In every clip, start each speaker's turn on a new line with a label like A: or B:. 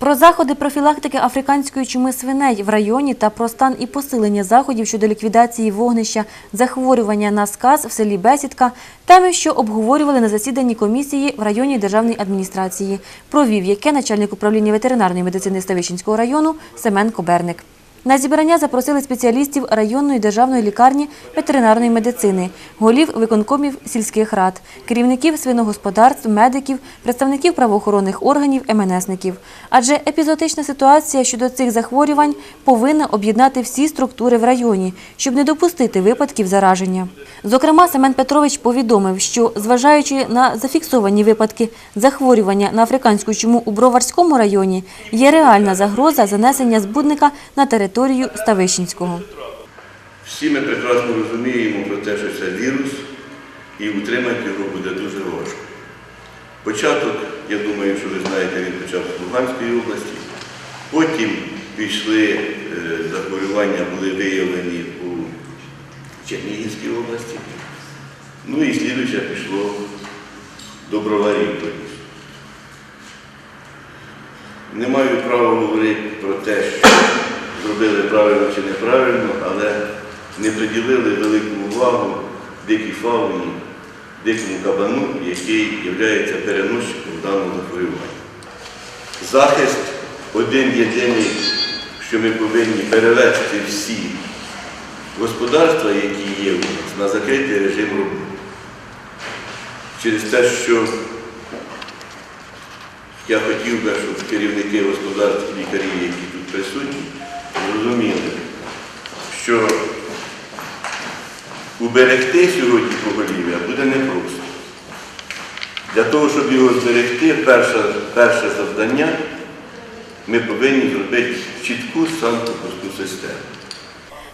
A: Про заходи профілактики африканської чуми свиней в районі та про стан і посилення заходів щодо ліквідації вогнища захворювання на сказ в селі Бесідка – теми, що обговорювали на засіданні комісії в районній державної адміністрації, провів яке начальник управління ветеринарної медицини Ставищенського району Семен Коберник. На зібрання запросили спеціалістів районної державної лікарні ветеринарної медицини, голів виконкомів сільських рад, керівників свиногосподарств, медиків, представників правоохоронних органів, МНСників. Адже епізотична ситуація щодо цих захворювань повинна об'єднати всі структури в районі, щоб не допустити випадків зараження. Зокрема, Семен Петрович повідомив, що зважаючи на зафіксовані випадки захворювання на африканську чуму у Броварському районі, є реальна загроза занесення збудника на територію Ставищенського.
B: Всі ми прекрасно розуміємо про те, що це вірус, і утримати його буде дуже важко. Початок, я думаю, що ви знаєте, він почав з Луганської області, потім пішли е, захворювання, були виявлені Чернігівській області. Ну і слідуюче пішло до броварів. Не маю права говорити про те, що зробили правильно чи неправильно, але не приділили велику увагу дикій фауні, дикому кабану, який є переносчиком даного захворювання. Захист один єдиний, що ми повинні перевести всі господарства, які є у нас, на закритий режим роботи. Через те, що я хотів би, щоб керівники господарств, лікарі, які тут присутні, зрозуміли, що уберегти сьогодні поголів'я буде непросто. Для того, щоб його зберегти, перше, перше завдання ми повинні зробити чітку санкопусту систему.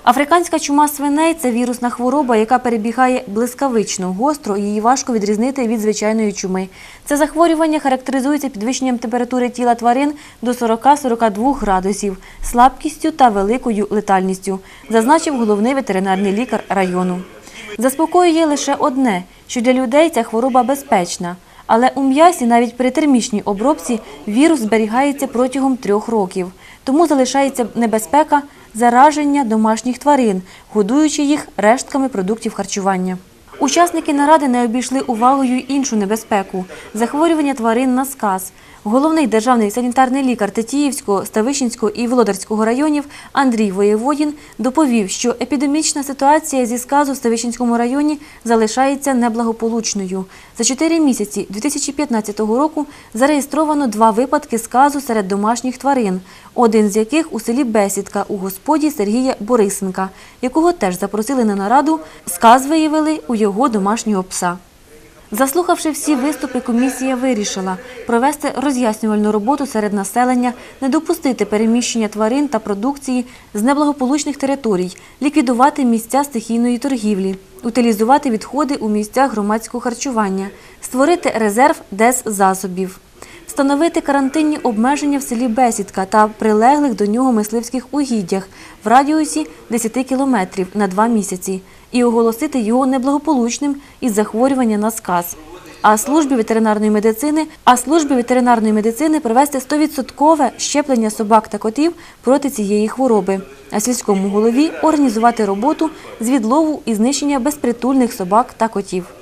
A: Африканська чума свиней – це вірусна хвороба, яка перебігає блискавично, гостро, і її важко відрізнити від звичайної чуми. Це захворювання характеризується підвищенням температури тіла тварин до 40-42 градусів, слабкістю та великою летальністю, зазначив головний ветеринарний лікар району. Заспокоює лише одне, що для людей ця хвороба безпечна. Але у м'ясі навіть при термічній обробці вірус зберігається протягом трьох років. Тому залишається небезпека зараження домашніх тварин, годуючи їх рештками продуктів харчування. Учасники наради не обійшли увагою іншу небезпеку – захворювання тварин на сказ. Головний державний санітарний лікар Тетіївського, Ставищенського і Володарського районів Андрій Воєводін доповів, що епідемічна ситуація зі сказу в Ставищенському районі залишається неблагополучною. За чотири місяці 2015 року зареєстровано два випадки сказу серед домашніх тварин, один з яких у селі Бесідка у господі Сергія Борисенка, якого теж запросили на нараду, сказ виявили у його домашнього пса. Заслухавши всі виступи, комісія вирішила провести роз'яснювальну роботу серед населення, не допустити переміщення тварин та продукції з неблагополучних територій, ліквідувати місця стихійної торгівлі, утилізувати відходи у місцях громадського харчування, створити резерв деззасобів. Встановити карантинні обмеження в селі Бесідка та прилеглих до нього мисливських угіддях в радіусі 10 кілометрів на два місяці і оголосити його неблагополучним із захворювання на сказ. А службі ветеринарної медицини, а службі ветеринарної медицини провести 100% щеплення собак та котів проти цієї хвороби. А сільському голові організувати роботу з відлову і знищення безпритульних собак та котів.